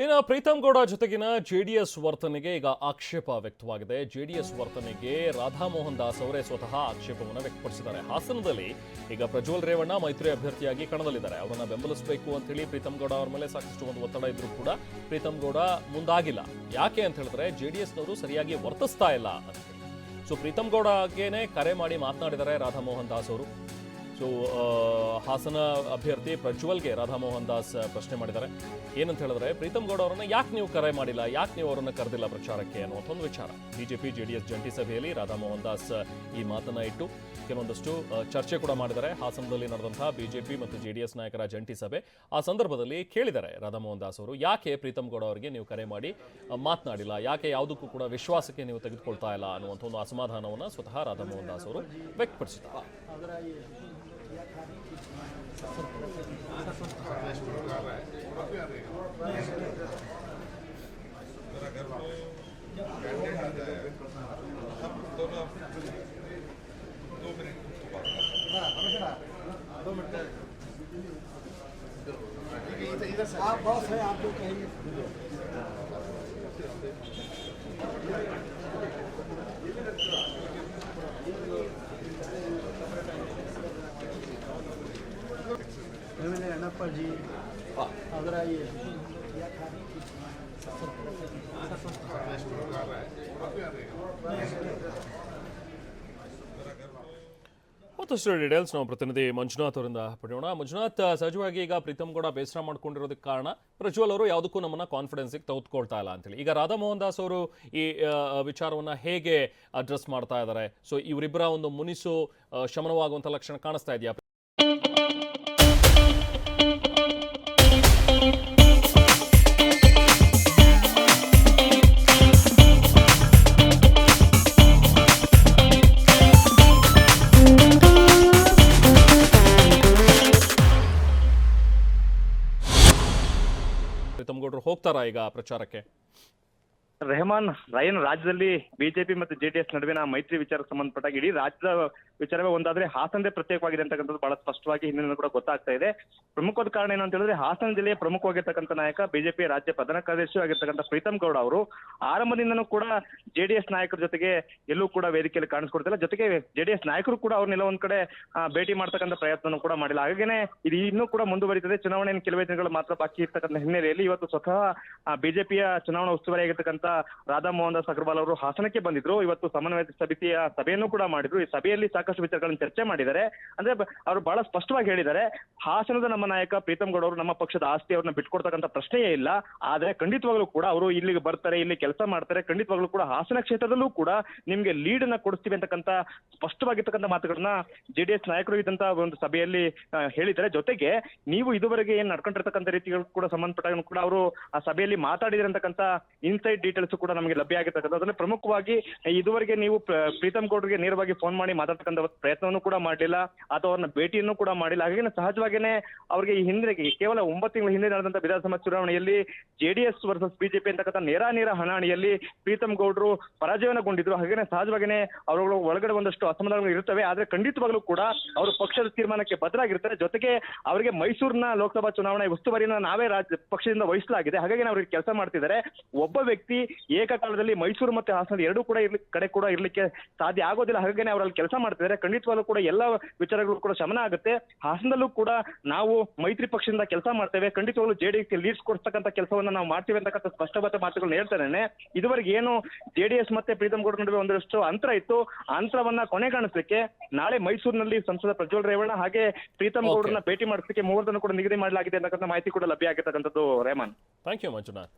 ಇನ್ನು ಪ್ರೀತಮ್ ಗೌಡ ಜೊತೆಗಿನ ಜೆಡಿಎಸ್ ವರ್ತನೆಗೆ ಈಗ ಆಕ್ಷೇಪ ವ್ಯಕ್ತವಾಗಿದೆ. ಜೆಡಿಎಸ್ ವರ್ತನೆಗೆ ರಾಧಾಮೋಹನ್ ದಾಸ್ ಅವರೇ ಸ್ವತಃ ಆಕ್ಷೇಪವನ್ನು ವ್ಯಕ್ತಪಡಿಸಿದ್ದಾರೆ. ಹಾಸನದಲ್ಲಿ ಈಗ ಪ್ರಜ್ವಲ್ ರೇವಣ್ಣ ಮೈತ್ರಿ ಅಭ್ಯರ್ಥಿಯಾಗಿ ಕಣದಲ್ಲಿದ್ದಾರೆ. ಅವರನ್ನು ಬೆಂಬಲಿಸಬೇಕು ಅಂತ ಹೇಳಿ ಪ್ರೀತಮ್ ಗೌಡ ಅವರ ಮೇಲೆ ಸಾಕಷ್ಟು ಒಂದು ಒತ್ತಡ ಇದ್ರೂ ಕೂಡ ಪ್ರೀತಮ್ ಗೌಡ ಮುಂದಾಗಿಲ್ಲ. ಯಾಕೆ ಅಂತ ಹೇಳಿದ್ರೆ ಜೆಡಿಎಸ್ನವರು ಸರಿಯಾಗಿ ವರ್ತಿಸ್ತಾ ಇಲ್ಲ ಅಂತ ಸೊ ಪ್ರೀತಮ್ ಗೌಡಗೇನೆ ಕರೆ ಮಾಡಿ ಮಾತನಾಡಿದ್ದಾರೆ ರಾಧಾಮೋಹನ್ ದಾಸ್ ಅವರು. ಆ, ಹಾಸನ ಅಭ್ಯರ್ಥಿ ಪ್ರಜ್ವಲ್ಗೆ ರಾಧಾಮೋಹನ್ ದಾಸ್ ಪ್ರಶ್ನೆ ಮಾಡಿದ್ದಾರೆ. ಏನಂತ ಹೇಳಿದ್ರೆ ಪ್ರೀತಮ್ ಗೌಡ ಅವರನ್ನ ಯಾಕೆ ನೀವು ಕರೆ ಮಾಡಿಲ್ಲ? ಯಾಕೆ ನೀವು ಅವರನ್ನು ಕರೆದಿಲ್ಲ ಪ್ರಚಾರಕ್ಕೆ ಅನ್ನುವಂಥ ಒಂದು ವಿಚಾರ. ಬಿಜೆಪಿ ಜೆಡಿಎಸ್ ಜಂಟಿ ಸಭೆಯಲ್ಲಿ ರಾಧಾಮೋಹನ್ ದಾಸ್ ಈ ಮಾತನ್ನ ಇಟ್ಟು ಕೆಲವೊಂದಷ್ಟು ಚರ್ಚೆ ಕೂಡ ಮಾಡಿದ್ದಾರೆ. ಹಾಸನದಲ್ಲಿ ನಡೆದಂತಹ ಬಿಜೆಪಿ ಮತ್ತು ಜೆಡಿಎಸ್ ನಾಯಕರ ಜಂಟಿ ಸಭೆ ಆ ಸಂದರ್ಭದಲ್ಲಿ ಕೇಳಿದ್ದಾರೆ ರಾಧಾಮೋಹನ್ ದಾಸ್ ಅವರು. ಯಾಕೆ ಪ್ರೀತಮ್ ಗೌಡ ಅವರಿಗೆ ನೀವು ಕರೆ ಮಾಡಿ ಮಾತನಾಡಿಲ್ಲ? ಯಾಕೆ ಯಾವುದಕ್ಕೂ ಕೂಡ ವಿಶ್ವಾಸಕ್ಕೆ ನೀವು ತೆಗೆದುಕೊಳ್ತಾ ಇಲ್ಲ ಅನ್ನುವಂಥ ಒಂದು ಅಸಮಾಧಾನವನ್ನು ಸ್ವತಃ ರಾಧಾಮೋಹನ್ ದಾಸ್ ಅವರು ವ್ಯಕ್ತಪಡಿಸಿದ್ದಾರೆ. आप बॉस है आप जो कहेंगे। ಅದರ ಡೀಟೇಲ್ಸ್ ನಾವು ಪ್ರತಿನಿಧಿ ಮಂಜುನಾಥ್ ಅವರಿಂದ ಪಡೆಯೋಣ. ಮಂಜುನಾಥ್ ಸಹಜವಾಗಿ ಈಗ ಪ್ರೀತಮ್ ಕೂಡ ಬೇಸರ ಮಾಡ್ಕೊಂಡಿರೋದಕ್ಕೆ ಕಾರಣ ಪ್ರಜ್ವಲ್ ಅವರು ಯಾವುದಕ್ಕೂ ನಮ್ಮನ್ನ ಕಾನ್ಫಿಡೆನ್ಸಿಗೆ ತೌತ್ಕೊಳ್ತಾ ಇಲ್ಲ ಅಂತೇಳಿ. ಈಗ ರಾಧಾಮೋಹನ್ ದಾಸ್ ಅವರು ಈ ವಿಚಾರವನ್ನ ಹೇಗೆ ಅಡ್ರೆಸ್ ಮಾಡ್ತಾ ಇದ್ದಾರೆ? ಸೊ ಇವರಿಬ್ಬರ ಒಂದು ಮುನಿಸು ಶಮನವಾಗುವಂಥ ಲಕ್ಷಣ ಕಾಣಿಸ್ತಾ ಇದೆಯಾ? ಪ್ರೀತಮ್ ಗೌಡರು ಹೋಗ್ತಾರಾ ಈಗ ಪ್ರಚಾರಕ್ಕೆ? ರೆಹಮಾನ್, ರಾಯನ್ ರಾಜ್ಯದಲ್ಲಿ ಬಿಜೆಪಿ ಮತ್ತು ಜೆಡಿಎಸ್ ನಡುವಿನ ಮೈತ್ರಿ ವಿಚಾರಕ್ಕೆ ಸಂಬಂಧಪಟ್ಟಾಗ ಇಡೀ ರಾಜ್ಯದ ವಿಚಾರವೇ ಒಂದಾದ್ರೆ ಹಾಸನದೇ ಪ್ರತ್ಯೇಕವಾಗಿದೆ ಅಂತಕ್ಕಂಥದ್ದು ಬಹಳ ಸ್ಪಷ್ಟವಾಗಿ ಹಿಂದಿನ ಕೂಡ ಗೊತ್ತಾಗ್ತಾ ಇದೆ. ಪ್ರಮುಖವಾದ ಕಾರಣ ಏನು ಅಂತ ಹೇಳಿದ್ರೆ ಹಾಸನ ಜಿಲ್ಲೆಯ ಪ್ರಮುಖವಾಗಿರ್ತಕ್ಕಂಥ ನಾಯಕ ಬಿಜೆಪಿ ರಾಜ್ಯ ಪ್ರಧಾನ ಕಾರ್ಯದರ್ಶಿ ಆಗಿರ್ತಕ್ಕಂಥ ಪ್ರೀತಮ್ ಗೌಡ ಅವರು ಆರಂಭದಿಂದನೂ ಕೂಡ ಜೆಡಿಎಸ್ ನಾಯಕರ ಜೊತೆಗೆ ಎಲ್ಲೂ ಕೂಡ ವೇದಿಕೆಯಲ್ಲಿ ಕಾಣಿಸ್ಕೊಡ್ತಿಲ್ಲ. ಜೊತೆಗೆ ಜೆಡಿಎಸ್ ನಾಯಕರು ಕೂಡ ಅವ್ರನ್ನೆಲ್ಲ ಒಂದ್ ಕಡೆ ಭೇಟಿ ಮಾಡ್ತಕ್ಕಂಥ ಪ್ರಯತ್ನನೂ ಕೂಡ ಮಾಡಿಲ್ಲ. ಹಾಗೇನೆ ಇದು ಇನ್ನೂ ಕೂಡ ಮುಂದುವರಿತದೆ. ಚುನಾವಣೆಯನ್ನು ಕೆಲವೇ ದಿನಗಳು ಮಾತ್ರ ಬಾಕಿ ಇರ್ತಕ್ಕಂಥ ಹಿನ್ನೆಲೆಯಲ್ಲಿ ಇವತ್ತು ಸ್ವತಃ ಬಿಜೆಪಿಯ ಚುನಾವಣಾ ಉಸ್ತುವಾರಿ ಆಗಿರ್ತಕ್ಕಂಥ ರಾಧಾ ಮೋಹನ್ ದಾಸ್ ಅಗರ್ವಾಲ್ ಅವರು ಹಾಸನಕ್ಕೆ ಬಂದಿದ್ರು. ಇವತ್ತು ಸಮನ್ವಯ ಸಮಿತಿಯ ಸಭೆಯನ್ನು ಕೂಡ ಮಾಡಿದ್ರು. ಈ ಸಭೆಯಲ್ಲಿ ಸಾಕಷ್ಟು ವಿಚಾರಗಳನ್ನು ಚರ್ಚೆ ಮಾಡಿದ್ದಾರೆ. ಅಂದ್ರೆ ಅವರು ಬಹಳ ಸ್ಪಷ್ಟವಾಗಿ ಹೇಳಿದ್ದಾರೆ. ಹಾಸನದ ನಮ್ಮ ನಾಯಕ ಪ್ರೀತಮ್ ಗೌಡ ಅವರು ನಮ್ಮ ಪಕ್ಷದ ಆಸ್ತಿ ಅವ್ರನ್ನ ಬಿಟ್ಕೊಡ್ತಕ್ಕಂಥ ಪ್ರಶ್ನೆಯೇ ಇಲ್ಲ. ಆದ್ರೆ ಖಂಡಿತವಾಗ್ಲೂ ಕೂಡ ಅವರು ಇಲ್ಲಿಗೆ ಬರ್ತಾರೆ, ಇಲ್ಲಿ ಕೆಲಸ ಮಾಡ್ತಾರೆ. ಖಂಡಿತವಾಗ್ಲೂ ಕೂಡ ಹಾಸನ ಕ್ಷೇತ್ರದಲ್ಲೂ ಕೂಡ ನಿಮ್ಗೆ ಲೀಡ್ ಅನ್ನ ಕೊಡಿಸ್ತೀವಿ ಅಂತಕ್ಕಂಥ ಸ್ಪಷ್ಟವಾಗಿರ್ತಕ್ಕಂಥ ಮಾತುಗಳನ್ನ ಜೆಡಿಎಸ್ ನಾಯಕರು ಇದ್ದಂತ ಒಂದು ಸಭೆಯಲ್ಲಿ ಹೇಳಿದ್ದಾರೆ. ಜೊತೆಗೆ ನೀವು ಇದುವರೆಗೆ ಏನ್ ನಡ್ಕೊಂಡಿರ್ತಕ್ಕಂಥ ರೀತಿಗಳು ಕೂಡ ಸಂಬಂಧಪಟ್ಟ ಕೂಡ ಅವರು ಆ ಸಭೆಯಲ್ಲಿ ಮಾತಾಡಿದ್ರೆ ಅಂತಕ್ಕಂಥ ಇನ್ಸೈಡ್ ಡೀಟೇಲ್ಸ್ ಕೂಡ ನಮಗೆ ಲಭ್ಯ ಆಗಿರ್ತಕ್ಕಂಥ ಅದನ್ನ ಪ್ರಮುಖವಾಗಿ ಇದುವರೆಗೆ ನೀವು ಪ್ರ- ಪ್ರೀತಮ್ ಗೌಡ್ರಿಗೆ ನೇರವಾಗಿ ಫೋನ್ ಮಾಡಿ ಮಾತಾಡ್ತಕ್ಕಂಥ ಪ್ರಯತ್ನವನ್ನು ಕೂಡ ಮಾಡಲಿಲ್ಲ. ಅಥವಾ ಅವ್ರನ್ನ ಭೇಟಿಯನ್ನು ಕೂಡ ಮಾಡಿಲ್ಲ. ಹಾಗಾಗಿ ಸಹಜವಾಗಿಯೇ ಅವರಿಗೆ ಈ ಹಿಂದೆ ಕೇವಲ ಒಂಬತ್ತು ತಿಂಗಳ ಹಿಂದೆ ನಡೆದಂತ ವಿಧಾನಸಭಾ ಚುನಾವಣೆಯಲ್ಲಿ ಜೆಡಿಎಸ್ ವರ್ಸಸ್ ಬಿಜೆಪಿ ಅಂತಕ್ಕಂಥ ನೇರ ನೇರ ಹಣಾಣಿಯಲ್ಲಿ ಪ್ರೀತಮ್ ಗೌಡ್ರು ಪರಾಜಯನಗೊಂಡಿದ್ರು. ಹಾಗೇನೆ ಸಹಜವಾಗಿಯೇ ಅವರುಗಳ ಒಳಗಡೆ ಒಂದಷ್ಟು ಅಸಮಾಧಾನಗಳು ಇರ್ತವೆ ಆದ್ರೆ ಖಂಡಿತವಾಗ್ಲೂ ಕೂಡ ಅವರು ಪಕ್ಷದ ತೀರ್ಮಾನಕ್ಕೆ ಬದ್ಧರಾಗಿರ್ತಾರೆ ಜೊತೆಗೆ ಅವರಿಗೆ ಮೈಸೂರಿನ ಲೋಕಸಭಾ ಚುನಾವಣೆ ಉಸ್ತುವಾರಿಯನ್ನು ನಾವೇ ರಾಜ್ಯ ಪಕ್ಷದಿಂದ ವಹಿಸಲಾಗಿದೆ. ಹಾಗಾಗಿ ಅವ್ರಿಗೆ ಕೆಲಸ ಮಾಡ್ತಿದ್ದಾರೆ. ಒಬ್ಬ ವ್ಯಕ್ತಿ ಏಕಕಾಲದಲ್ಲಿ ಮೈಸೂರು ಮತ್ತೆ ಹಾಸನ ಎರಡೂ ಕೂಡ ಇರ್ಲಿ ಕಡೆ ಕೂಡ ಇರ್ಲಿಕ್ಕೆ ಸಾಧ್ಯ ಆಗೋದಿಲ್ಲ. ಹಾಗಾಗಿ ಅವರಲ್ಲಿ ಕೆಲಸ ಮಾಡ್ತಿದ್ದಾರೆ. ಖಂಡಿತವಾಗ್ಲೂ ಕೂಡ ಎಲ್ಲ ವಿಚಾರಗಳು ಕೂಡ ಶಮನ ಆಗುತ್ತೆ. ಹಾಸನದಲ್ಲೂ ಕೂಡ ನಾವು ಮೈತ್ರಿ ಪಕ್ಷದಿಂದ ಕೆಲಸ ಮಾಡ್ತೇವೆ. ಖಂಡಿತವಾಗ್ಲೂ ಜೆಡಿಎಸ್ ಲೀಡ್ಸ್ ಕೊಡ್ತಕ್ಕಂಥ ಕೆಲಸವನ್ನ ನಾವು ಮಾಡ್ತೀವಿ ಅಂತಕ್ಕಂಥ ಸ್ಪಷ್ಟವಾದ ಮಾತುಗಳನ್ನ ಹೇಳ್ತಾರೆ ಇದುವರೆಗೆ ಏನು ಜೆಡಿಎಸ್ ಮತ್ತೆ ಪ್ರೀತಮ್ ಗೌಡ ನಡುವೆ ಒಂದಷ್ಟು ಅಂತರ ಇತ್ತು. ಅಂತರವನ್ನ ಕೊನೆಗಾಣಿಸಲಿಕ್ಕೆ ನಾಳೆ ಮೈಸೂರಿನಲ್ಲಿ ಸಂಸದ ಪ್ರಜ್ವಲ್ ರೇವಣ್ಣ ಹಾಗೆ ಪ್ರೀತಮ್. ಗೌಡರನ್ನ ಭೇಟಿ ಮಾಡಿಸಲಿಕ್ಕೆ ಮುಹೂರ್ತನ ಕೂಡ ನಿಗದಿ ಮಾಡಲಾಗಿದೆ ಅಂತಕ್ಕಂಥ ಮಾಹಿತಿ ಕೂಡ ಲಭ್ಯ ಆಗಿರ್ತಕ್ಕಂಥದ್ದು ರೇಮನ್. Thank you Manjunath.